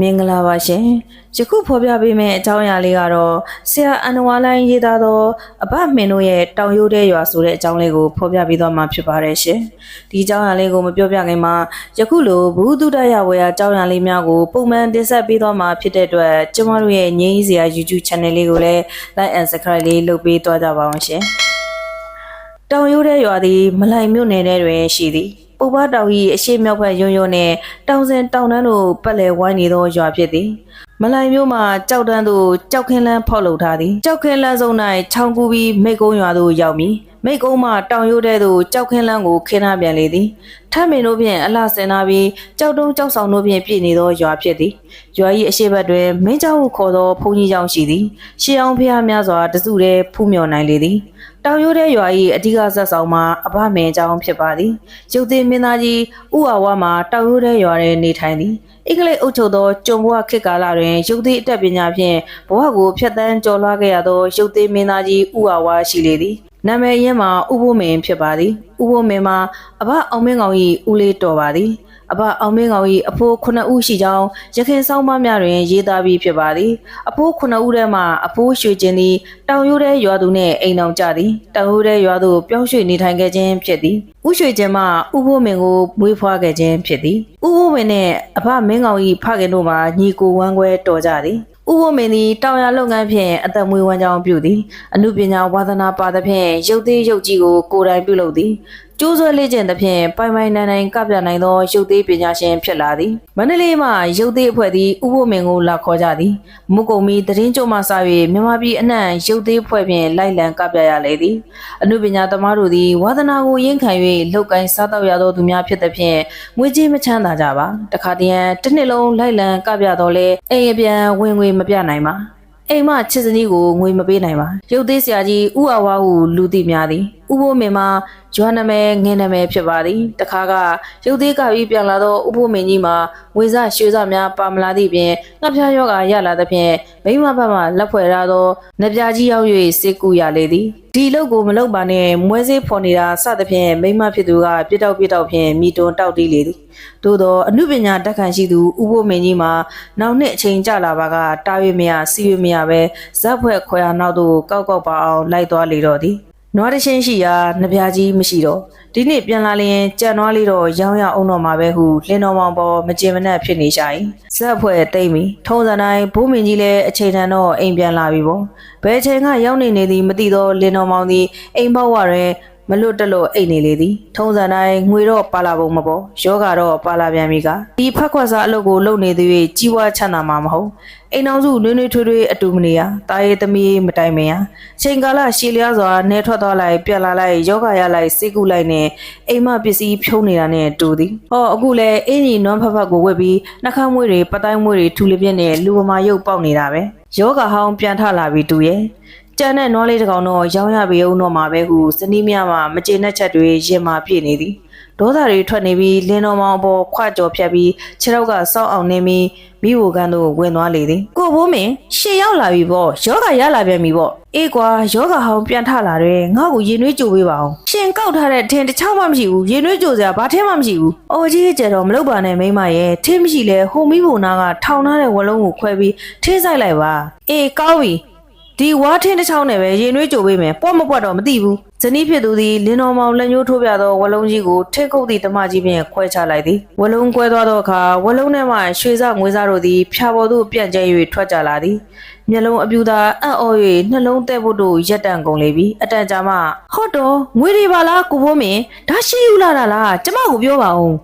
မင်္ဂလာပါရှင်ယခုဖော်ပြပေးမယ့်အကြောင်းအရာလေးကတော့ဆရာအန်နဝါလိုင်းရေးသားသောအဘမင်းတို့ရဲ့တောင်ရိုးတဲ့ရွာဆိုတဲ့အကြောင်းလေးကိုဖော်ပြပေးသွားမှာဖြစ်ပါတယ်ရှင်ဒီအကြောင်းအရာလေးကိုမပြောပြခင်မှာယခုလိုဘူးတုဒရဝေယအကြောင်းအရာလေးများကိုပုံမှန်တင်ဆက်ပေးသွားမှာဖြစ်တဲ့အတွက်ကျမတို့ရဲ့ငင်းကြီးစရာ YouTube channel လေးကိုလည်း like and subscribe လေးလုပ်ပေးသွားကြပါအောင်ရှင်တောင်ရိုးတဲ့ရွာသည်မလိုင်မြို့နယ်ထဲတွင်ရှိသည် ပုပ္ပတောင်၏အရှိမြောက်ဘက်ယွန်းယွန်းနှင့်တောင်စင်တောင်တန်းတို့ပတ်လည်ဝိုင်းနေသောရွာဖြစ်သည်မလိုင်မြို့မှာကြောက်တန်းသို့ကြောက်ခင်းလန်းဖောက်လုပ်ထားသည်ကြောက်ခင်းလန်းစုံ၌ချောင်းကူးပြီးမိတ်ကုန်းရွာသို့ရောက်မည်မိတ်ကုန်းမှတောင်ရိုးတဲ့သို့ကြောက်ခင်းလန်းကိုခင်းနာပြန်လေသည်ထမ်းမင်တို့ဖြင့်အလှဆင်နာပြီးကြောက်တုံးကြောက်ဆောင်တို့ဖြင့်ပြည့်နေသောရွာဖြစ်သည်ရွာ၏အရှိဘက်တွင်မင်းเจ้าဟုခေါ်သောဘုန်းကြီးကျောင်းရှိသည်ရှေးအောင်ဖျားများစွာတစုတည်းဖူးမြော်နိုင်လေသည် တောင်ရိုးတဲ့ရွာ၏အဓိကဆက်ဆောင်မှာအဘမင်းကျောင်းဖြစ်ပါသည်ရုပ်သေးမင်းသားကြီးဥအာဝမှာတောင်ရိုးတဲ့ရွာထဲနေထိုင်သည်အင်္ဂလိပ်အုပ်ချုပ်သောကျုံဘဝခေတ်ကာလတွင်ရုပ်သေးအတတ်ပညာဖြင့်ဘဝကိုဖျက်ဆီးကျော်လွှားခဲ့ရသောရုပ်သေးမင်းသားကြီးဥအာဝရှိလေသည် နာမည်ရင်းမှာဥပုမင်းဖြစ်ပါသည်ဥပုမင်းမှာအဘအောင်မင်းကောင်၏ဦးလေးတော်ပါသည်အဘအောင်မင်းကောင်၏အဖိုး9ဦးရှိကြောင်းရခင်ဆောင်မများတွင်ရေးသားပြီးဖြစ်ပါသည်အဖိုး9ဦးထဲမှအဖိုးရွှေကျင်သည်တောင်ရိုးတဲ့ရွာသူနှင့်အိမ်တော်ကြသည်တောင်ရိုးတဲ့ရွာသူပြောင်းရွှေ့နေထိုင်ခဲ့ခြင်းဖြစ်သည်ဥရွှေကျင်မှဥဖိုးမင်းကိုမွေးဖွားခဲ့ခြင်းဖြစ်သည်ဥဖိုးမင်းနှင့်အဘမင်းကောင်၏ဖခင်တို့မှာညီကိုဝမ်းခွဲတော်ကြသည် ဥပမင်းသည်တောင်ရလုပ်ငန်းဖြင့်အသက်မွေးဝမ်းကြောင်းပြုသည်အမှုပညာဝါသနာပါသဖြင့်ရုပ်သေးရုပ်ကြီးကိုကိုယ်တိုင်ပြုလုပ်သည် ကျိုးဆွဲလေ့ကျင့်သဖြင့်ပိုင်ပိုင်နိုင်နိုင်ကပြနိုင်သောရုပ်သေးပညာရှင်ဖြစ်လာသည်မန္တလေးမှရုပ်သေးအဖွဲ့သည်ဥပမင်းကိုလာခေါ်ကြသည်မုတ်ကုံမီတရင်ကျုံမှစ၍မြန်မာပြည်အနှံ့ရုပ်သေးဖွဲ့ဖြင့်လိုက်လံကပြရလေသည်အမှုပညာသမားတို့သည်ဝါသနာကိုရင်းခံ၍လှုပ်ကိုင်းစားတော့ရသောသူများဖြစ်သဖြင့်ငွေကြေးမချမ်းသာကြပါတခါတည်းရန်တစ်နှစ်လုံးလိုက်လံကပြတော့လဲအိမ်အပြန်ဝင်ငွေမပြနိုင်ပါအိမ်မချစ်စနီးကိုငွေမပေးနိုင်ပါရုပ်သေးဆရာကြီးဥအဝါဟုလူသိများသည် ဥဖိုးမင်းမှာဂျွမ်းနာမည်ငင်းနာမည်ဖြစ်ပါသည်တခါကရုပ်သေးကပြီးပြန်လာသောဥဖိုးမင်းကြီးမှာဝေစရွှေစများပါမလာသည့်ပြင်ငှက်ပြားယောဂရလာသဖြင့်မိမဘက်မှလက်ဖွဲ့ရသောနပြားကြီးရောက်၍စေကူရလေသည်ဒီလုတ်ကိုမလုတ်ပါနဲ့မွဲစေးဖော်နေတာစသဖြင့်မိမဖြစ်သူကပြစ်တောက်ပြစ်တောက်ဖြင့်မိတွန်းတောက်တီးလေသည်သို့သောအမှုပညာတက်ခံရှိသူဥဖိုးမင်းကြီးမှာနောက်နှစ်အချိန်ကြာလာပါကတာ၍မရစီ၍မရပဲဇက်ဖွဲ့ခွဲရနောက်သို့ကောက်ကောက်ပါအောင်လိုက်သွားလေတော့သည် နွားတချင်းရှိရာနပြားကြီးမရှိတော့ဒီနေ့ပြန်လာလျင်ကြံနွားလေးတော့ရောင်းရအောင်တော့မှာပဲဟုလင်းတော်မောင်ပေါ်မကျင်မနှက်ဖြစ်နေရှာ၏ဇက်ဖွဲ့တိတ်ပြီထုံးစံတိုင်းဘိုးမင်းကြီးလည်းအချိန်တန်တော့အိမ်ပြန်လာပြီပေါ့ဘယ်ချိန်ကရောက်နေနေသည်မသိတော့လင်းတော်မောင်သည်အိမ်ပေါက်ဝရဲ မလွတ်တလို့အိတ်နေလေသည်ထုံးစံတိုင်းငွေတော့ပါလာပုံမပေါ်ယောဂါတော့ပါလာပြန်ပြီကဒီဖက်ခွက်စားအလုပ်ကိုလုပ်နေသေး၍ကြီးဝါချမ်းသာမှာမဟုတ်အိမ်အောင်စုနွေးနွေးထွေးထွေးအတူမနေရတာရဲသမီးမတိုင်မင်ရချိန်ကာလရှည်လျားစွာနေထွက်သွားလိုက်ပြန်လာလိုက်ယောဂါရလိုက်စိတ်ကူလိုက်နဲ့အိမ်မပစ္စည်းဖြုံးနေတာနဲ့တူသည်ဟောအခုလဲအင်းကြီးနွမ်းဖက်ဖက်ကိုဝက်ပြီးနှာခမ်းမွေးတွေပတိုင်းမွေးတွေထူလပြင်းနဲ့လူပမာရုပ်ပေါက်နေတာပဲယောဂါဟောင်းပြန်ထလာပြီးတူရဲ့ ကြံတဲ့နွားလေးတစ်ကောင်တော့ရောင်းရပေအောင်တော့မှာပဲဟုစနီးမြမှာမကျေနပ်ချက်တွေရင်မာပြည့်နေသည်ဒေါသတွေထွက်နေပြီးလင်းတော်မောင်အပေါ်ခွကြော်ဖြတ်ပြီးခြေထောက်ကစောက်အောင်နေပြီးမိဘကန်တို့ဝင်သွားလေသည်ကိုဘိုးမင်းရှေ့ရောက်လာပြီပေါ့ယောဂရလာပြန်ပြီပေါ့အေးကွာယောဂဟောင်းပြန်ထလာတယ်ငါ့ကိုရင်နှွေးကြိုပေးပါအောင်ရှင်ကောက်ထားတဲ့ထင်တစ်ချောင်းမှမရှိဘူးရင်နှွေးကြိုစရာဘာထင်းမှမရှိဘူးအော်ကြီးကျတော့မလုပ်ပါနဲ့မိမရဲ့ထင်းမရှိလဲဟိုမိဘနာကထောင်ထားတဲ့ဝလုံးကိုခွဲပြီးထင်းဆိုင်လိုက်ပါအေးကောင်းပြီ ဒီဝါထင်းတစ်ချောင်းနဲ့ပဲရင်နှွေးကြိုပေးမယ်ပွက်မပွက်တော့မသိဘူးဇနီးဖြစ်သူသည်လင်းတော်မောင်လက်ညှိုးထိုးပြသောဝလုံးကြီးကိုထင်းခုတ်သည့်တမကြီးဖြင့်ခွဲချလိုက်သည်ဝလုံးကွဲသွားသောအခါဝလုံးထဲမှရွှေစငွေစတို့သည်ဖြာပေါ်သို့ပြန့်ကျဲ၍ထွက်ကြလာသည်မျက်လုံးအပြူသာအံ့ဩ၍နှလုံးတဲ့ဖို့တို့ရက်တန့်ကုန်လေပြီအတန်ကြာမှဟော့တော်ငွေတွေပါလားကိုဖိုးမင်းဒါရှိယူလာတာလားကျမကိုပြောပါဦး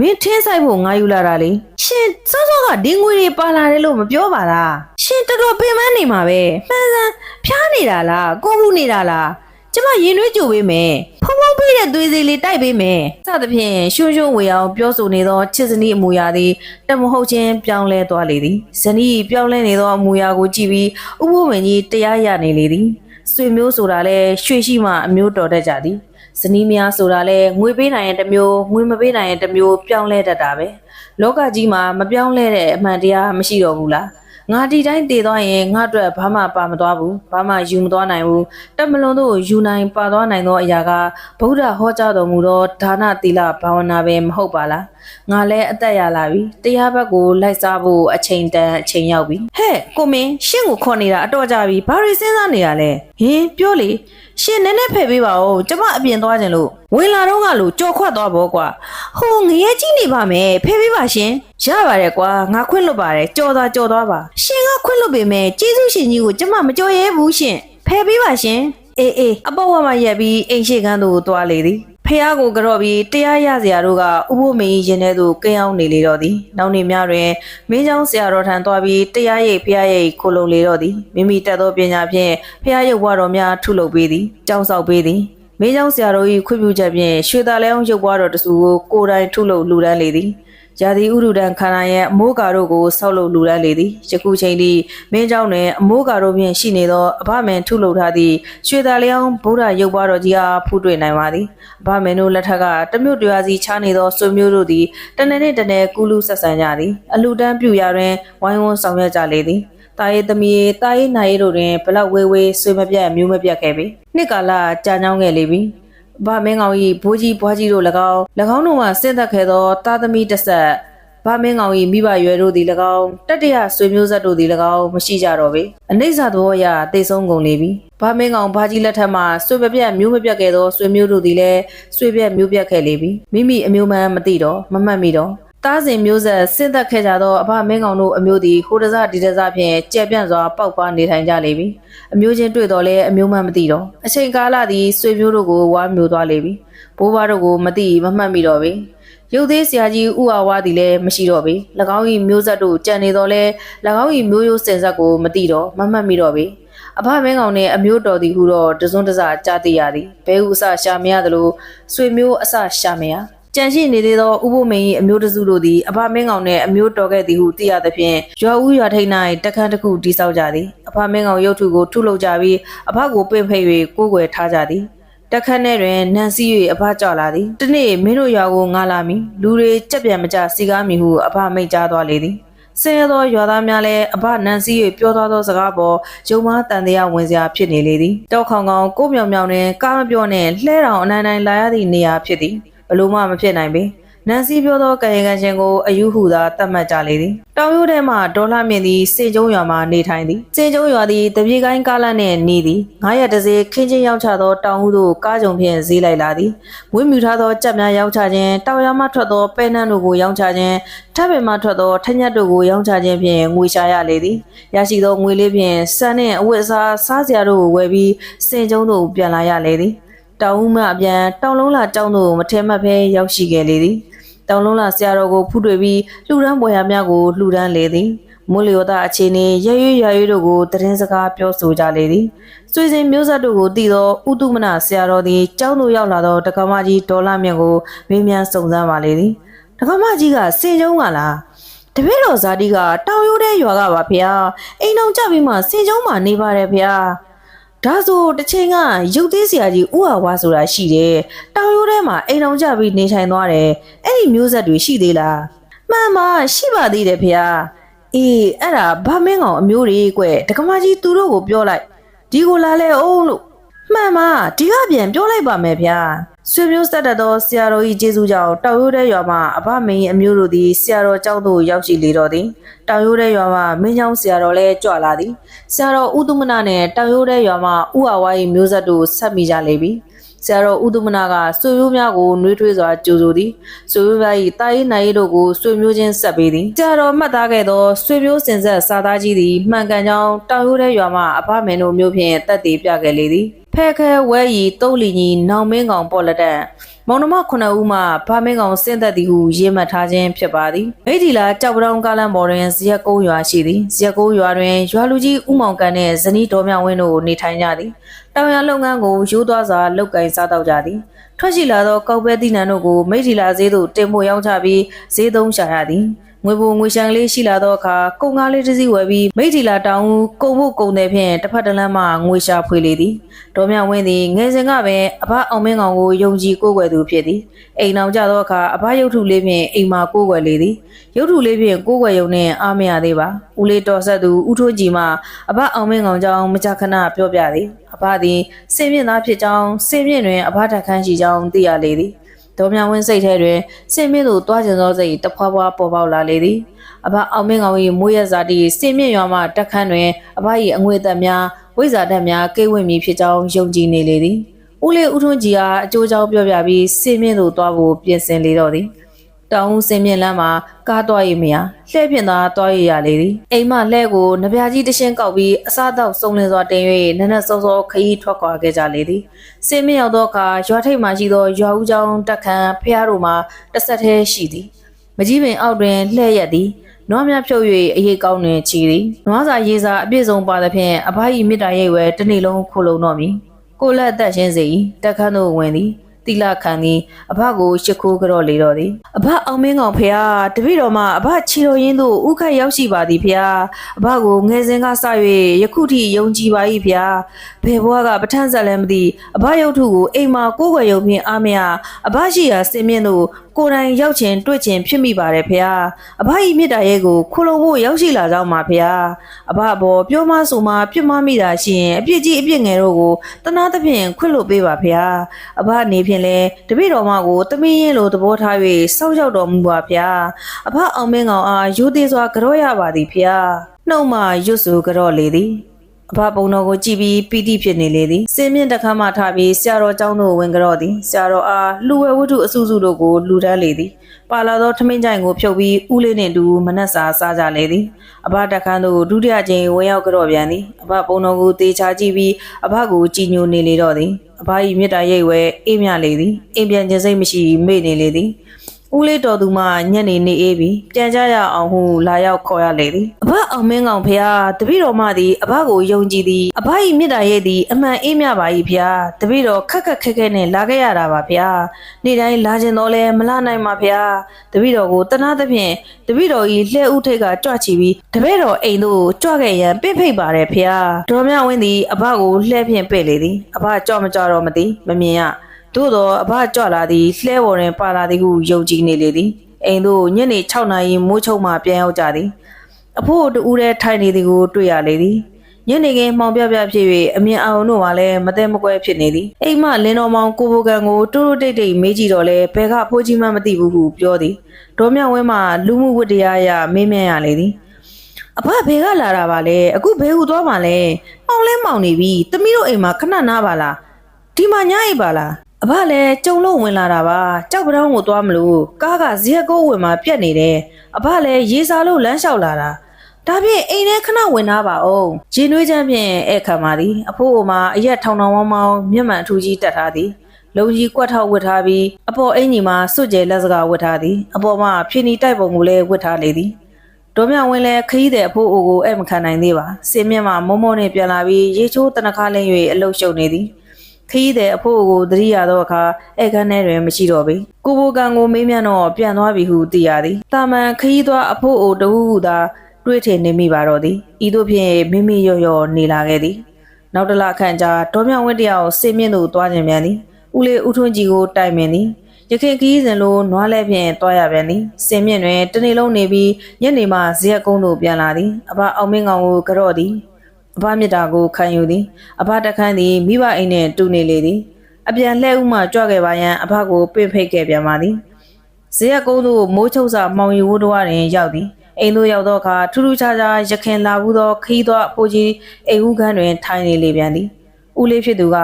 မင်းထင်းဆိုင်ဖို့ငါယူလာတာလေရှင်စောစောကဒီငွေတွေပါလာတယ်လို့မပြောပါလားရှင်တော်တော်ပင်ပန်းနေမှာပဲမှန်စမ်းဖျားနေတာလားကိုမှုနေတာလားကျမရင်နှွေးကြိုပေးမယ်ဖုံဖုံပေးတဲ့သွေးစီလေးတိုက်ပေးမယ်စသဖြင့်ရှုံရှုံဝေအောင်ပြောဆိုနေသောချစ်စနီးအမူအရာသည်တမဟုတ်ချင်းပြောင်းလဲသွားလေသည်ဇနီးပြောင်းလဲနေသောအမူအရာကိုကြည့်ပြီးဥပုမင်းကြီးတရားရနေလေသည်ဆွေမျိုးဆိုတာလဲရွှေရှိမှအမျိုးတော်တတ်ကြသည် ဇနီးများဆိုတာလဲငွေပေးနိုင်ရင်တစ်မျိုးငွေမပေးနိုင်ရင်တစ်မျိုးပြောင်းလဲတတ်တာပဲလောကကြီးမှာမပြောင်းလဲတဲ့အမှန်တရားမရှိတော့ဘူးလားငါဒီတိုင်းတည်သွားရင်ငါအတွက်ဘာမှပါမသွားဘူးဘာမှယူမသွားနိုင်ဘူးတက်မလွန်တို့ယူနိုင်ပါသွားနိုင်သောအရာကဗုဒ္ဓဟောကြားတော်မူသောဒါနသီလဘာဝနာပဲမဟုတ်ပါလားငါလည်းအသက်ရလာပြီတရားဘက်ကိုလိုက်စားဖို့အချိန်တန်အချိန်ရောက်ပြီဟဲ့ကိုမင်းရှင့်ကိုခေါ်နေတာအတော်ကြပြီဘာတွေစဉ်းစားနေရလဲဟင်ပြောလေ ရှင်နည်းနည်းဖယ်ပေးပါဦးကျမအပြင်သွားခြင်းလို့ဝင်လာတော့ကလို့ကြော်ခွတ်သွားဘောကွာဟိုငရဲကြီးနေပါမယ်ဖယ်ပေးပါရှင်ရပါတယ်ကွာငါခွင့်လွတ်ပါတယ်ကြော်သွားကြော်သွားပါရှင်ကခွင့်လွတ်ပေမဲ့ကျေးဇူးရှင်ကြီးကိုကျမမကြော်ရဲဘူးရှင်ဖယ်ပေးပါရှင်အေးအေးအပေါ်ဝမှာရက်ပြီးအိမ်ရှိခန်းသို့သွားလေသည် ဖះကိုကြော့ပြီးတရားရစရာတို့ကဥပုမင်းရင်ထဲသို့ကင်းအောင်နေလေတော့သည်နောက်နေ့များတွင်မင်းเจ้าဆရာတော်ထံသွားပြီးတရားရိပ်ဖះရိပ်ခိုလုံလေတော့သည်မိမိတက်သောပညာဖြင့်ဖះရုပ်ဘွားတော်များထုလုပ်ပေးသည်ကြောင်းဆောက်ပေးသည်မင်းเจ้าဆရာတော်၏ခွင့်ပြုချက်ဖြင့်ရွှေသားလဲအောင်ရုပ်ဘွားတော်တစုကိုကိုယ်တိုင်ထုလုပ်လူဒန်းလေသည် ရာသီဥတုတန်ခန္ဓာရဲ့အမိုးကာတို့ကိုဆောက်လုပ်လူဒန်းလေသည်ယခုချိန်ထိမင်းเจ้าတွင်အမိုးကာတို့ဖြင့်ရှိနေသောအဘမင်ထုလုပ်ထားသည့်ရွှေသားလျောင်းဗုဒ္ဓရုပ်ဘွားတော်ကြီးအားဖူးတွေ့နိုင်ပါသည်အဘမင်တို့လက်ထက်ကတမျိုးတရွာစီချားနေသောဆွေမျိုးတို့သည်တနေ့နေ့တနေ့ကူးလူဆက်ဆံကြသည်အလူတန်းပြူရာတွင်ဝိုင်းဝန်းဆောင်ရွက်ကြလေသည်တာရေးသမီးရေးတာရေးနိုင်ရေးတို့တွင်ဘလောက်ဝေးဝေးဆွေမပြတ်မျိုးမပြတ်ခဲ့ပြီနှစ်ကာလကြာညောင်းခဲ့လေပြီ ဗမင်းကောင်၏ဘိုးကြီးဘွားကြီးတို့၎င်း၎င်းတို့မှဆင့်သက်ခဲ့သောတာသမီတစ်ဆက်ဗမင်းကောင်၏မိဘရွယ်တို့သည်၎င်းတတရဆွေမျိုးဆက်တို့သည်၎င်းမရှိကြတော့ပေအနိစ္စသဘောအရတိတ်ဆုံးကုန်လေပြီဗမင်းကောင်ဘာကြီးလက်ထက်မှဆွေမပြတ်မျိုးမပြတ်ခဲ့သောဆွေမျိုးတို့သည်လည်းဆွေပြတ်မျိုးပြတ်ခဲ့လေပြီမိမိအမျိုးမှန်မသိတော့မမှတ်မိတော့ တားစဉ်မျိုးဆက်ဆင့်သက်ခဲ့ကြသောအဘမင်းကောင်တို့အမျိုးသည်ဟိုတစဒီတစဖြင့်ကြဲပြန့်စွာပေါက်ပွားနေထိုင်ကြလေပြီအမျိုးချင်းတွေ့တော့လဲအမျိုးမှန်မသိတော့အချိန်ကာလသည်ဆွေမျိုးတို့ကိုဝါမျိုးသွားလေပြီဘိုးဘွားတို့ကိုမသိမမှတ်မိတော့ပေရုပ်သေးဆရာကြီးဥအာဝါသည်လည်းမရှိတော့ပေ၎င်း၏မျိုးဆက်တို့ကြံနေတော့လဲ၎င်း၏မျိုးရိုးစင်ဆက်ကိုမသိတော့မမှတ်မိတော့ပေအဖမင်းကောင်နဲ့အမျိုးတော်သည်ဟုတော့တစွန်းတစကြားသိရသည်ဘဲဟုအစရှာမရသလိုဆွေမျိုးအစရှာမရ ကြံရှိနေသေးသောဥပုမင်း၏အမျိုးတစုတို့သည်အဖမင်းကောင်နှင့်အမျိုးတော်ခဲ့သည်ဟုသိရသဖြင့်ရွာဦးရွာထိပ်၌တခန်းတစ်ခုတိဆောက်ကြသည်အဖမင်းကောင်ရုပ်ထုကိုထုလုပ်ကြပြီးအဖကိုပင့်ဖိတ်၍ကိုးကွယ်ထားကြသည်တက်ခတ်နဲ့တွင်နန်စီ၍အဖကြောက်လာသည်တနေ့မင်းတို့ရွာကိုငာလာမည်လူတွေကြက်ပြန်မကြစီကားမည်ဟုအဖမိတ်ကြားသွားလေသည်ဆင်းရဲသောရွာသားများလည်းအဘနန်စီ၍ပြောသွားသောစကားပေါ်ယုံမတန်တရားဝင်စရာဖြစ်နေလေသည်တောက်ခေါင်ခေါင်ကိုမြောင်မြောင်နှင့်ကားမပြောနှင့်လှဲတောင်အနိုင်နိုင်လာရသည့်နေရာဖြစ်သည် ဘလို့မှမဖြစ်နိုင်ပေနန်စီပြောသောကရေကန်ရှင်ကိုအယူဟုသာတတ်မှတ်ကြလေသည်တောင်ရိုးထဲမှဒေါ်လာမြင့်သည်စင်ကျုံရွာမှနေထိုင်သည်စင်ကျုံရွာသည်တပြေကိုင်းကားလန့်နှင့်နေသည်ငါးရက်တစ်စေခင်းချင်းရောက်ချသောတောင်ဟုသို့ကားကြုံဖြင့်ဈေးလိုက်လာသည်ဝင်းမြူထားသောကြက်များရောက်ချခြင်းတောင်ရမှထွက်သောပဲနှန်းတို့ကိုရောက်ချခြင်းထပ်ပင်မှထွက်သောထညက်တို့ကိုရောက်ချခြင်းဖြင့်ငွေရှာရလေသည်ရရှိသောငွေလေးဖြင့်စံနှင့်အဝတ်အစားစားစရာတို့ကိုဝယ်ပြီးစင်ကျုံသို့ပြန်လာရလေသည် တောင်ဦးမှအပြန်တောင်လုံးလာတောင်းသို့မထဲမှတ်ဘဲရောက်ရှိခဲ့လေသည်တောင်လုံးလာဆရာတော်ကိုဖူးတွေ့ပြီးလှူဒန်းပွဲရများကိုလှူဒန်းလေသည်မိုးလျော်သားအခြေအနေရရွရွရွတို့ကိုသတင်းစကားပြောဆိုကြလေသည်စွေစဉ်မျိုးဆက်တို့ကိုတည်သောဥတုမနဆရာတော်သည်ကျောင်းသို့ရောက်လာသောတက္ကမကြီးဒေါ်လာမြင့်ကိုမေးမြန်းစုံစမ်းပါလေသည်တက္ကမကြီးကစင်ကြုံကလားတပည့်တော်ဇာတိကတောင်ရိုးတဲ့ရွာကပါဗျာအိမ်အောင်ကြပြီးမှစင်ကြုံမှနေပါတယ်ဗျာ ဒါဆိုတစ်ချိန်ကရုပ်သေးဆရာကြီးဥဟာဝါဆိုတာရှိတယ်တောင်ရိုးထဲမှာအိမ်အောင်ကြပြီးနေထိုင်သွားတယ်အဲ့ဒီမျိုးဆက်တွေရှိသေးလားမှန်ပါရှိပါသေးတယ်ဗျာအေးအဲ့ဒါဗမင်းကောင်အမျိုးတွေကွဒကမကြီးသူတို့ကိုပြောလိုက်ဒီကိုလာလဲအောင်လို့မှန်ပါဒီကပြန်ပြောလိုက်ပါမယ်ဗျာ ဆွေမျိုးဆက်တတ်သောဆရာတော်ကြီးကျေးဇူးကြောင့်တောင်ရိုးတဲ့ရွာမှာအဘမင်းအမျိုးတို့သည်ဆရာတော်ကျောင်းသို့ရောက်ရှိလေတော့သည်တောင်ရိုးတဲ့ရွာမှာမင်းချောင်းဆရာတော်လည်းကြွလာသည်ဆရာတော်ဥဒုမနနဲ့တောင်ရိုးတဲ့ရွာမှာဥဟာဝါ၏မျိုးဆက်တို့ဆက်မိကြလေပြီဆရာတော်ဥဒုမနာကဆွေမျိုးများကိုနှွေးထွေးစွာကြိုဆိုသည်ဆွေမျိုးများ၏တာရေးနိုင်ရေးတို့ကိုဆွေမျိုးချင်းဆက်ပေးသည်ဆရာတော်မှတ်သားခဲ့သောဆွေမျိုးစင်ဆက်စာသားကြီးသည်မှန်ကန်ကြောင်းတောင်ရိုးတဲ့ရွာမှအဖမင်းတို့မျိုးဖြင့်တက်တည်ပြခဲ့လေသည် ဖဲခဲဝဲရီတုံးလီညီနောင်မင်းကောင်ပေါ်လက်တက်မောင်နှမခုနှစ်ဦးမှဗာမင်းကောင်စင့်သက်သည်ဟုရေးမှတ်ထားခြင်းဖြစ်ပါသည်မိထီလာကြောက်ပတောင်ကားလမ်းပေါ်တွင်ဇရက်ကုန်းရွာရှိသည်ဇရက်ကုန်းရွာတွင်ရွာလူကြီးဥမောင်ကန်နှင့်ဇနီးတော်မြဝင်းတို့နေထိုင်ကြသည်တောင်ရလုပ်ငန်းကိုရိုးသွားစွာလုပ်ကင်စားတော့ကြသည်ထွက်ရှိလာသောကောက်ပဲသီးနှံတို့ကိုမိထီလာဈေးသို့တင်ပို့ရောင်းချပြီးဈေးသုံးရှာရသည် ငငွေပူငွေရှန်ကလေးရှိလာတော့အခါကုံကားလေးတစ်စီးဝယ်ပြီးမိထီလာတောင်းကုံဖို့ကုံတဲ့ဖြင့်တစ်ဖက်တစ်လမ်းမှငွေရှာဖွေလေသည်ဒေါ်မြဝင်းသည်ငယ်စဉ်ကပင်အဘအောင်မင်းကောင်ကိုယုံကြည်ကိုးကွယ်သူဖြစ်သည်အိမ်အောင်ကြသောအခါအဘရုပ်ထုလေးဖြင့်အိမ်မှာကိုးကွယ်လေသည်ရုပ်ထုလေးဖြင့်ကိုးကွယ်ရုံနှင့်အားမရသေးပါဦးလေးတော်ဆက်သူဦးထိုးကြည်မှအဘအောင်မင်းကောင်ကြောင့်မကြခဏပြောပြသည်အဘသည်စင်မြင့်သားဖြစ်ကြောင်းစင်မြင့်တွင်အဘတက်ခန်းရှိကြောင်းသိရလေသည် ဒေါ်မြဝင်းစိတ်ထဲတွင်စင်မြင့်သို့တွားကျင်သောစိတ်တဖွာဖွာပေါ်ပေါက်လာလေသည်အဘအောင်မင်းကောင်၏မွေးရဇာတိစင်မြင့်ရွာမှတက်ခန်းတွင်အဘ၏အငွေသက်များဝိဇာတက်များကိတ်ဝင့်မည်ဖြစ်ကြောင်းယုံကြည်နေလေသည်ဦးလေးဦးထွန်းကြီးအားအကျိုးကြောင့်ပြောပြပြီးစင်မြင့်သို့တွားဖို့ပြင်ဆင်လေတော့သည် တောင်ဦးစင်မြင့်လမ်းမှာကားတွားရမရလှဲ့ဖြင့်သာတွားရရလေသည်အိမ်မလှဲ့ကိုနဗျာကြီးတရှင်းကောက်ပြီးအစားတောက်စုံလင်စွာတင်၍နက်နက်စောစောခရီးထွက်ခွာခဲ့ကြလေသည်စင်းမရောက်သောအခါရွာထိပ်မှရှိသောရွာဦးကျောင်းတက်ခန်းဖျားတို့မှာတစ်ဆက်သေးရှိသည်မကြီးပင်အောက်တွင်လှဲ့ရက်သည်နွားများဖြုတ်၍အရေးကောင်းတွင်ချီသည်နွားစာရေးစာအပြည့်စုံပါသဖြင့်အဖကြီးမေတ္တာရိပ်ဝဲတစ်နေ့လုံးခိုလုံတော့မည်ကိုလက်အသက်ရှင်းစေ၏တက်ခန်းသို့ဝင်သည် တိလခံသည်အဖကိုရှ िख ိုးကြော့လေတော့သည်အဖအောင်မင်းကောင်ဖះတပည့်တော်မှာအဖချီတော်ရင်းသို့ဥခတ်ရောက်ရှိပါသည်ဖះအဖကိုငယ်စဉ်ကစ၍ယခုထိယုံကြည်ပါ၏ဖះဘယ်ဘွားကပဋ္ဌာန်းဆက်လည်းမသိအဖရုပ်ထုကိုအိမ်မှာကိုယ်ွယ်ရုံဖြင့်အားမရအဖရှိရာစင်မြင့်သို့ ကိုယ်တိုင်ရောက်ခြင်းတွေ့ခြင်းဖြစ်မိပါတယ်ဖះအဖ၏မေတ္တာရဲ့ကိုခိုလုံဖို့ရောက်ရှိလာကြောင်းပါဖះအဖဘောပြောမဆိုမှပြစ်မမိတာရှိရင်အပြစ်ကြီးအပြစ်ငယ်တို့ကိုတနာသဖြင့်ခွင့်လွှတ်ပေးပါဖះအဖအနေဖြင့်လဲတပည့်တော်မကိုတမင်းရင်လိုသဘောထား၍စောက်ရောက်တော်မူပါဖះအဖအောင်မင်းကောင်အားယူသေးစွာကြောရပါသည်ဖះနှုတ်မှရွတ်ဆိုကြောလေသည် အဖပုံတော်ကိုကြည့်ပြီးပီတိဖြစ်နေလေသည်စင်မြင့်တစ်ခါမှထားပြီးဆရာတော်ကျောင်းသို့ဝင်ကြော့သည်ဆရာတော်အားလူဝဲဝတ္ထုအစုစုတို့ကိုလူတန်းလေသည်ပါလာသောထမင်းကြိုင်ကိုဖြုတ်ပြီးဦးလေးနှင့်အတူမနက်စာစားကြလေသည်အဖတက်ခန်းသို့ဒုတိယကြိမ်ဝင်ရောက်ကြော့ပြန်သည်အဖပုံတော်ကိုတေချာကြည့်ပြီးအဖကိုကြည်ညိုနေလေတော့သည်အဖ၏မေတ္တာရိပ်ဝဲအေးမြလေသည်အိမ်ပြန်ခြင်းစိတ်မရှိမေ့နေလေသည် ဦးလေးတော်သူမှညနေနေအေးပြီပြန်ကြရအောင်ဟုလာရောက်ခေါ်ရလေသည်အဘအောင်မင်းကောင်ဖះတပည့်တော်မသည်အဘကိုယုံကြည်သည်အဘ၏မေတ္တာရဲ့သည်အမှန်အေးမြပါ၏ဖះတပည့်တော်ခက်ခက်ခဲခဲနဲ့လာခဲ့ရတာပါဖះနေ့တိုင်းလာခြင်းတော့လဲမလာနိုင်ပါဖះတပည့်တော်ကိုတနာသဖြင့်တပည့်တော်၏လှဲဥထိတ်ကကြွချီပြီးတပည့်တော်အိမ်သို့ကြွခဲ့ရန်ပြင့်ဖိတ်ပါတယ်ဖះတော်မြဝင်းသည်အဘကိုလှဲဖြင့်ပဲ့လေသည်အဘကြော့မကြော့တော့မသိမမြင်ရ သို့တော့အဘကြွလာသည်လှဲပေါ်တွင်ပါလာသည်ဟုယုံကြည်နေလေသည်အိမ်သို့ညနေ6နာရီမိုးချုံမှပြန်ရောက်ကြသည်အဖိုးတူတဲ့ထိုင်နေသည်ကိုတွေ့ရလေသည်ညနေခင်းမှောင်ပြပြဖြစ်၍အမြင်အောင်တို့ကလည်းမတဲမကွဲဖြစ်နေသည်အိမ်မလင်းတော်မောင်ကိုဘိုကန်ကိုတူတူတိတ်တိတ်မေးကြည့်တော့လဲဘယ်ကဖိုးကြီးမှမသိဘူးဟုပြောသည်ဒေါ်မြဝင်းမှလူမှုဝတ္တရားအရမေးမြန်းရလေသည်အဖဘယ်ကလာတာပါလဲအခုဘယ်ဟူသွားမှာလဲမောင်လဲမောင်နေပြီတမီးတို့အိမ်မှာခဏနားပါလားဒီမှာညအိပ်ပါလား အဖလည်းကြုံလို့ဝင်လာတာပါကြောက်ပတောင်းကိုသွားမလို့ကားကဇီယကုန်းဝင်မှာပြက်နေတယ်အဖလည်းရေစားလို့လမ်းလျှောက်လာတာဒါဖြင့်အိမ်ထဲခဏဝင်သားပါအောင်ဂျင်းနွေးချမ်းဖြင့်ဧခံပါသည်အဖိုးကမှာအရက်ထောင်ထောင်မောင်းမောင်းမျက်မှန်အထူးကြီးတက်ထားသည်လုံကြီးကွက်ထောက်ဝတ်ထားပြီးအပေါ်အင်ကြီးမှာစွတ်ကျဲလက်စကားဝတ်ထားသည်အပေါ်မှာဖြင်းနီတိုက်ပုံကိုလည်းဝတ်ထားလေသည်ဒေါ်မြဝင်းလည်းခရီးတဲ့အဖိုးအိုကိုအဲ့မခံနိုင်သေးပါစင်မြင့်မှာမုံမုံနဲ့ပြန်လာပြီးရေချိုးတနခါလင်း၍အလုတ်ရှုပ်နေသည် ခရီးတဲ့အဖိုးအိုကိုသတိရသောအခါအဲ့ခန်းထဲတွင်မရှိတော့ပေကိုဘိုကန်ကိုမေးမြန်းတော့ပြန်သွားပြီဟုသိရသည်တာမန်ခရီးသွားအဖိုးအိုတဝူဟူသာတွေ့ထင်နေမိပါတော့သည်ဤသို့ဖြင့်မိမိရော့ရော့နေလာခဲ့သည်နောက်တစ်လခန့်ကြာဒေါ်မြဝင်းတယောက်စင်မြင့်သို့သွားခြင်းပြန်သည်ဦးလေးဦးထွန်းကြီးကိုတိုင်ပင်သည်ရခင်ခီးစဉ်လိုနွားလဲဖြင့်တွားရပြန်သည်စင်မြင့်တွင်တနေ့လုံးနေပြီးညနေမှဇရက်ကုန်းသို့ပြန်လာသည်အဘအောင်မင်းကောင်ကိုကြော့သည် အဘမြစ်တာကိုခံယူသည်အဘတခန်းသည်မိဘအိမ်နှင့်တူနေလေသည်အပြန်လှဲဥမှကြွခဲ့ပါရန်အဘကိုပင့်ဖိတ်ခဲ့ပြန်ပါသည်ဇရက်ကုန်းသို့မိုးချုပ်စာမှောင်ရီဝတ်တော်တွင်ရောက်သည်အိမ်သို့ရောက်သောအခါထူးထူးခြားခြားရခင်လာဘူးသောခီးသောအဖိုးကြီးအိမ်ဦးခန်းတွင်ထိုင်နေလေပြန်သည်ဦးလေးဖြစ်သူက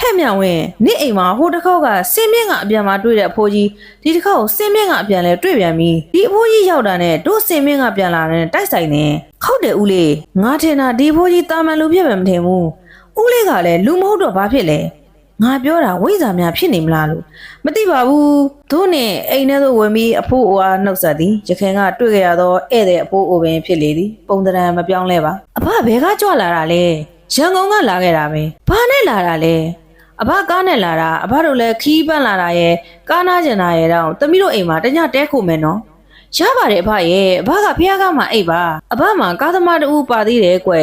ဟဲ့မြောင်ဝင်နေ့အိမ်မှာဟိုတစ်ခေါက်ကစင်းမြင့်ကအပြန်မှာတွေ့တဲ့အဖိုးကြီးဒီတစ်ခေါက်စင်းမြင့်ကအပြန်လဲတွေ့ပြန်ပြီဒီအဖိုးကြီးရောက်တာနဲ့တို့စင်းမြင့်ကပြန်လာတဲ့တိုက်ဆိုင်နေခောက်တယ်ဦးလေးငါထင်တာဒီအဖိုးကြီးတာမန်လူဖြစ်မှမထင်ဘူးဦးလေးကလည်းလူမဟုတ်တော့ဘာဖြစ်လဲငါပြောတာဝိဇ္ဇာများဖြစ်နေမလားလို့မသိပါဘူးတို့နဲ့အိမ်ထဲသို့ဝင်ပြီးအဖိုးအိုအားနှုတ်ဆက်သည်ရခင်ကတွေ့ကြရသောဧည့်သည်အဖိုးအိုပင်ဖြစ်လေသည်ပုံတရံမပြောင်းလဲပါအဖဘဲကကြွလာတာလဲရန်ကုန်ကလာခဲ့တာပဲဘာနဲ့လာတာလဲ အဘကားနဲ့လာတာအဘတို့လည်းခီးပန့်လာတာရဲ့ကားနာကျင်တာရဲ့တော့တမီးတို့အိမ်မှာတညတဲခုမယ်နော်ရပါတယ်အဖရဲ့အဖကဖះကမှအိတ်ပါအဖမှာကားသမားတူပါသေးတယ်ကွ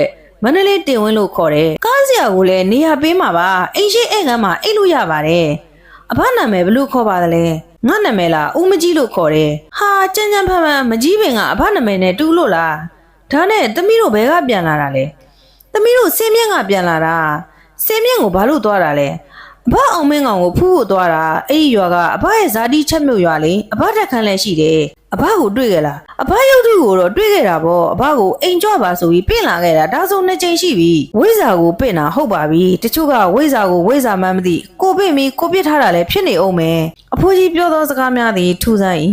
မန္တလေးတင်ဝင်းလို့ခေါ်တယ်ကားစရာကိုလည်းနေရာပေးမှာပါအိမ်ရှိအိမ်ကမှအိတ်လို့ရပါတယ်အဖနာမည်ဘယ်လို့ခေါ်ပါသလဲငါနာမည်လားဦးမကြီးလို့ခေါ်တယ်ဟာကြမ်းကြမ်းဖန်ဖန်မကြီးပင်ကအဖနာမည်နဲ့တူးလို့လားဒါနဲ့သမီးတို့ဘဲကပြန်လာတာလဲသမီးတို့စင်းမြင့်ကပြန်လာတာ စင်းမြင့်ကိုဘာလို့သွားတာလဲအဘအောင်မင်းကောင်ကိုဖူးဖို့သွားတာအဲ့ဒီရွာကအဘရဲ့ဇာတိချက်မြို့ရွာလေအဘတက်ခန်းလည်းရှိတယ်အဘကိုတွေ့ခဲ့လားအဘရုပ်ထုကိုတော့တွေ့ခဲ့တာပေါ့အဘကိုအိမ်ကြွပါဆိုပြီးပင့်လာခဲ့တာဒါဆိုနှစ်ချိန်ရှိပြီဝိဇာကိုပင့်တာဟုတ်ပါပြီတချို့ကဝိဇာကိုဝိဇာမှန်းမသိကိုပင့်ပြီးကိုပြစ်ထားတာလည်းဖြစ်နေအောင်မယ်အဖိုးကြီးပြောသောစကားများသည်ထူးဆန်း၏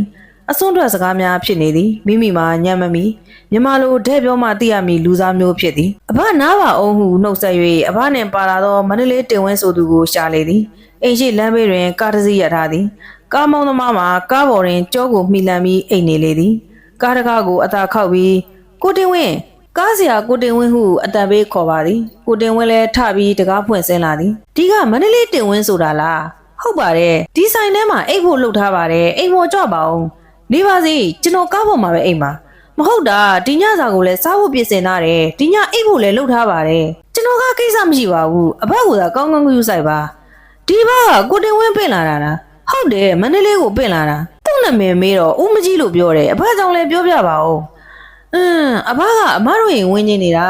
အစွန်းထွက်စကားများဖြစ်နေသည်မိမိမှာညံ့မမီမြမလိုတဲ့ပြောမှသိရမည်လူစားမျိုးဖြစ်သည်အဘနားပါအောင်ဟုနှုတ်ဆက်၍အဘနှင့်ပါလာသောမန္တလေးတင်ဝင်းဆိုသူကိုရှာလေသည်အိမ်ရှိလမ်းဘေးတွင်ကားတစ်စီးရထားသည်ကားမောင်းသမားမှာကားပေါ်တွင်ကြောကိုမှီလန်ပြီးအိမ်နေလေသည်ကားတကားကိုအသာခောက်ပြီးကိုတင်ဝင်းကားစရာကိုတင်ဝင်းဟုအတန်ပေးခေါ်ပါသည်ကိုတင်ဝင်းလည်းထပြီးတကားဖွင့်ဆင်းလာသည်ဒီကမန္တလေးတင်ဝင်းဆိုတာလားဟုတ်ပါတယ်ဒီဆိုင်ထဲမှာအိတ်ဖို့လှုပ်ထားပါတယ်အိမ်ပေါ်ကြွပါအောင် နေပါစေကျွန်တော်ကားပေါ်မှာပဲအိမ်ပါမဟုတ်တာဒီညစာကိုလည်းစားဖို့ပြင်ဆင်ထားတယ်ဒီညအိတ်ဖို့လည်းလုပ်ထားပါတယ်ကျွန်တော်ကကိစ္စမရှိပါဘူးအဘကသာကောင်းကောင်းကြည့်ဆိုင်ပါဒီဘကကိုတင်ဝင်းပင့်လာတာလားဟုတ်တယ်မန္တလေးကိုပင့်လာတာသူ့နာမည်မေးတော့ဦးမကြီးလို့ပြောတယ်အဘကြောင့်လည်းပြောပြပါဦးအင်းအဘကအမတို့ရင်ဝင်နေနေတာ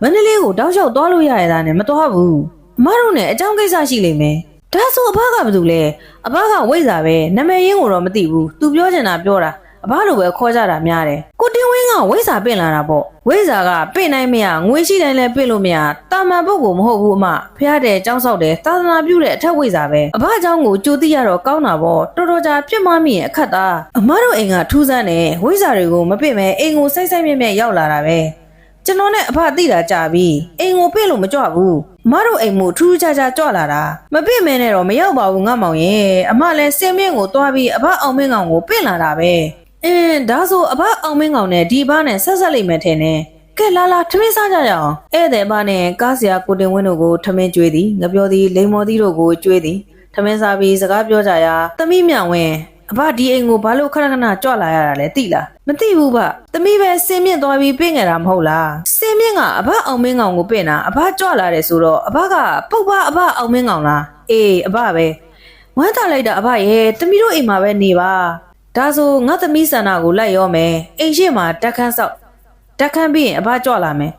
မန္တလေးကိုတောက်လျှောက်သွားလို့ရရတာနဲ့မသွားဘူးအမတို့နဲ့အကြောင်းကိစ္စရှိလိမ့်မယ် ဒါဆိုအဘကဘာလုပ်လဲအဘကဝိဇ္ဇာပဲနာမည်ရင်းကိုတော့မသိဘူးသူပြောချင်တာပြောတာ အဘလိုပဲခေါ်ကြတာများတယ်ကိုတင်ဝင်းကဝိဇ္ဇာပင့်လာတာပေါ့ဝိဇ္ဇာကပင့်နိုင်မရငွေရှိတိုင်းလည်းပင့်လို့မရတာမန်ပုဂ္ဂိုလ်မဟုတ်ဘူးအမဖះတဲ့ចောင်းဆောက်တယ်သာသနာပြုတဲ့အထက်ဝိဇ္ဇာပဲအဘအเจ้าကိုကြိုသိရတော့ကောင်းတာပေါ့တော်တော်ကြာပြစ်မမိရင်အခက်သားအမတို့အိမ်ကထူးဆန်းတယ်ဝိဇ္ဇာတွေကိုမပင့်မဲအိမ်ကိုစိုက်စိုက်မြဲမြဲရောက်လာတာပဲကျွန်တော်နဲ့အဖသိတာကြာပြီအိမ်ကိုပင့်လို့မကြွဘူးအ မတို့အိမ်မို့ထူးထူးခြားခြားကြွလာတာမပင့်မဲနဲ့တော့မရောက်ပါဘူးငါမောင်ရဲ့အမလည်းစင်မြင့်ကိုတွားပြီးအဘအောင်မင်းကောင်ကိုပင့်လာတာပဲအင်းဒါဆိုအဘအောင်မင်းကောင်နဲ့ဒီဘနဲ့ဆက်ဆက်လိမ့်မယ်ထင်တယ်ကဲလာလာထမင်းစားကြရအောင်ဧည့်သည်ဘနဲ့ကားစရာကိုတင်ဝင်းတို့ကိုထမင်းကျွေးသည်ငပြောသည်လိမ္မော်သည်တို့ကိုကျွေးသည်ထမင်းစားပြီးစကားပြောကြရာသမီးမြဝင်း အဘဒီအိမ်ကိုဘာလို့ခဏခဏကြွလာရတာလဲသိလားမသိဘူးဗျသမီးပဲစင်းမြင့်သွားပြီးပြင်ခဲ့တာမဟုတ်လားစင်းမြင့်ကအဘအောင်မင်းကောင်ကိုပြင်တာအဘကြွလာတယ်ဆိုတော့အဘကပုတ်ပါအဘအောင်မင်းကောင်လားအေးအဘပဲဝမ်းသာလိုက်တာအဘရဲ့သမီးတို့အိမ်မှာပဲနေပါဒါဆိုငါသမီးဆန္ဒကိုလိုက်ရောမယ်အိမ်ရှိမှာတက်ခန်းဆောက်တက်ခန်းပြီးရင်အဘကြွလာမယ်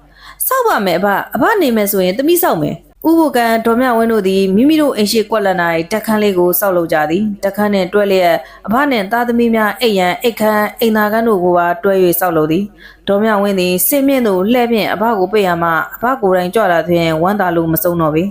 စောက်ပါမယ်အဘအဘနေမယ်ဆိုရင်သမီးဆောက်မယ် ဥပကံဒေါ်မြဝင်းတို့သည်မိမိတို့အိမ်ရှိကွက်လက်၌တက်ခန်းလေးကိုစောက်လုပ်ကြသည်တက်ခန်းနှင့်တွဲလျက်အဘနှင့်သားသမီးများအိမ်ရန်အိတ်ခမ်းအိမ်သာခန်းတို့ကိုပါတွဲ၍စောက်လုပ်သည်ဒေါ်မြဝင်းသည်စင်မြင့်သို့လှည့်ဖြင့်အဘကိုပိတ်ရမှအဘကိုယ်တိုင်ကြွလာသဖြင့်ဝမ်းသာလို့မစုံတော့ပေ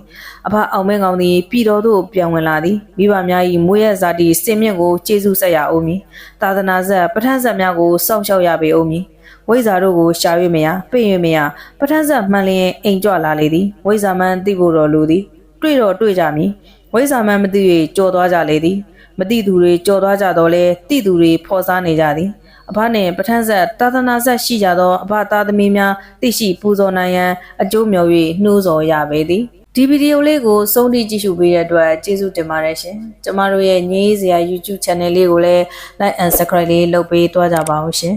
အဘအောင်မင်းကောင်သည်ပြည်တော်သို့ပြန်ဝင်လာသည်မိဘများ၏မွေးရဇာတိစင်မြင့်ကိုကျေးဇူးဆက်ရအောင်မည်သာသနာဆက်ပဋ္ဌာန်းဆက်များကိုစောင့်ရှောက်ရပေအောင်မည် ဝိဇ္ဇာတို့ကိုရှာ၍မရပြည့်၍မရပဋ္ဌာန်းဆက်မှန်လျင်အိမ်ကြွလာလေသည်ဝိဇ္ဇာမှန်သိဖို့တော်လိုသည်တွေ့တော့တွေ့ကြမည်ဝိဇ္ဇာမှန်မသိ၍ကြော်သွားကြလေသည်မသိသူတွေကြော်သွားကြတော့လဲသိသူတွေဖော်စားနေကြသည်အဘနှင့်ပဋ္ဌာန်းဆက်သာသနာဆက်ရှိကြသောအဘသားသမီးများသိရှိပူဇော်နိုင်ရန်အကျိုးမြော်၍နှိုးဆော်ရပေသည်ဒီဗီဒီယိုလေးကိုစုံတိကြည့်ရှုပေးတဲ့အတွက်ကျေးဇူးတင်ပါတယ်ရှင်ကျမတို့ရဲ့ညီးစရာ YouTube Channel လေးကိုလည်း Like and Subscribe လေးလုပ်ပေးသွားကြပါဦးရှင်